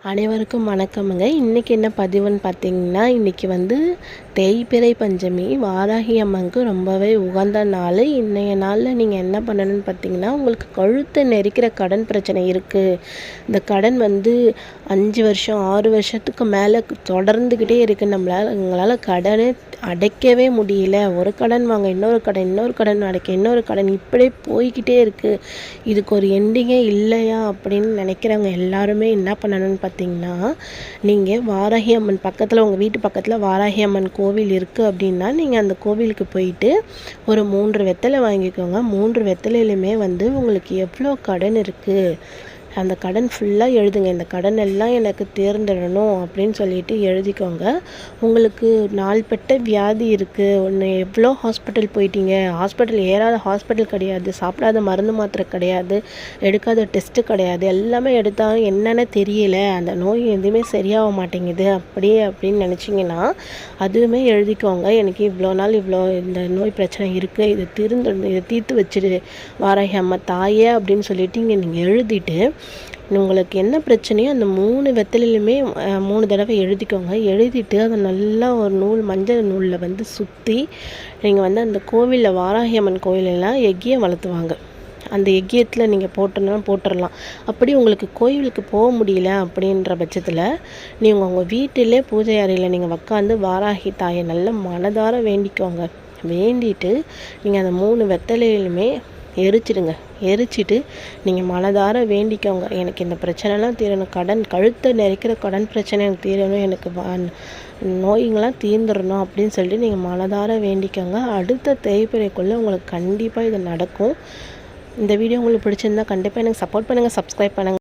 அனைவருக்கும் வணக்கமுங்க. இன்றைக்கி என்ன பதிவுன்னு பார்த்தீங்கன்னா இன்றைக்கி வந்து தேய்பிறை பஞ்சமி வாராகி அம்மனுக்கு ரொம்பவே உகந்த நாள். இன்றைய நாளில் நீங்கள் என்ன பண்ணணும்னு பார்த்தீங்கன்னா உங்களுக்கு கழுத்தை நெரிக்கிற கடன் பிரச்சனை இருக்குது இந்த கடன் வந்து அஞ்சு வருஷம் ஆறு வருஷத்துக்கு மேலே தொடர்ந்துக்கிட்டே இருக்குது நம்மளால் எங்களால் கடனை அடைக்கவே முடியல. ஒரு கடன் வாங்க இன்னொரு கடன் இன்னொரு கடன் அடைக்க இன்னொரு கடன் இப்படியே போய்கிட்டே இருக்குது இதுக்கு ஒரு எண்டிங்கே இல்லையா அப்படின்னு நினைக்கிறவங்க எல்லாருமே என்ன பண்ணணும்னு பார்த்தீங்கன்னா நீங்கள் வாராகி அம்மன் பக்கத்தில் உங்கள் வீட்டு பக்கத்தில் வாராகி அம்மன் கோவில் இருக்குது அப்படின்னா நீங்கள் அந்த கோவிலுக்கு போயிட்டு ஒரு மூன்று வெத்தலை வாங்கிக்கோங்க. மூன்று வெத்தலையிலுமே வந்து உங்களுக்கு எவ்வளோ கடன் இருக்குது அந்த கடன் ஃபுல்லாக எழுதுங்க. இந்த கடன் எல்லாம் எனக்கு தேர்ந்தெடணும் அப்படின்னு சொல்லிட்டு எழுதிக்கோங்க. உங்களுக்கு நாள்பட்ட வியாதி இருக்குது ஒன்று எவ்வளோ ஹாஸ்பிட்டல் போயிட்டீங்க? ஹாஸ்பிட்டல் ஏறாத ஹாஸ்பிட்டல் கிடையாது. சாப்பிடாத மருந்து மாத்திரை கிடையாது. எடுக்காத டெஸ்ட்டு கிடையாது. எல்லாமே எடுத்தால் என்னென்னு தெரியல. அந்த நோய் எதுவுமே சரியாக மாட்டேங்குது. அப்படியே அப்படின்னு நினச்சிங்கன்னா அதுவுமே எழுதிக்கோங்க. எனக்கு இவ்வளோ நாள் இவ்வளோ இந்த நோய் பிரச்சனை இருக்குது இதை திருந்து இதை தீர்த்து வச்சிடு வாராகி அம்மா தாயே அப்படின்னு சொல்லிட்டு இங்கே நீங்கள் எழுதிட்டு உங்களுக்கு என்ன பிரச்சனையோ அந்த மூணு வெத்தலையிலுமே மூணு தடவை எழுதிக்கோங்க. எழுதிட்டு அதை நல்லா ஒரு நூல் மஞ்சள் நூலில் வந்து சுற்றி நீங்கள் வந்து அந்த கோவிலில் வாராகி அம்மன் கோவிலெல்லாம் எக்கியம் வளர்த்துவாங்க. அந்த எக்கியத்தில் நீங்கள் போட்டோன்னா போட்டுடலாம் அப்படி உங்களுக்கு கோயிலுக்கு போக முடியல அப்படின்ற பட்சத்தில் நீங்கள் உங்கள் வீட்டிலே பூஜை அறையில் நீங்கள் உக்காந்து வாராகி தாயை நல்ல மனதார வேண்டிக்கோங்க. வேண்டிட்டு நீங்கள் அந்த மூணு வெத்தலையிலுமே எரிச்சிடுங்க. எரிச்சிட்டு நீங்கள் மனதார வேண்டிக்கோங்க. எனக்கு இந்த பிரச்சனைலாம் தீரணும். கடன் கழுத்தை நெரிக்கிற கடன் பிரச்சனை எனக்கு தீரணும். எனக்கு நோய்ங்களாம் தீர்ந்துடணும் அப்படின்னு சொல்லிட்டு நீங்கள் மனதார வேண்டிக்கோங்க. அடுத்த தேய்பிறைக்குள்ளே உங்களுக்கு கண்டிப்பாக இது நடக்கும். இந்த வீடியோ உங்களுக்கு பிடிச்சிருந்தா கண்டிப்பாக எனக்கு சப்போர்ட் பண்ணுங்கள் சப்ஸ்கிரைப் பண்ணுங்கள்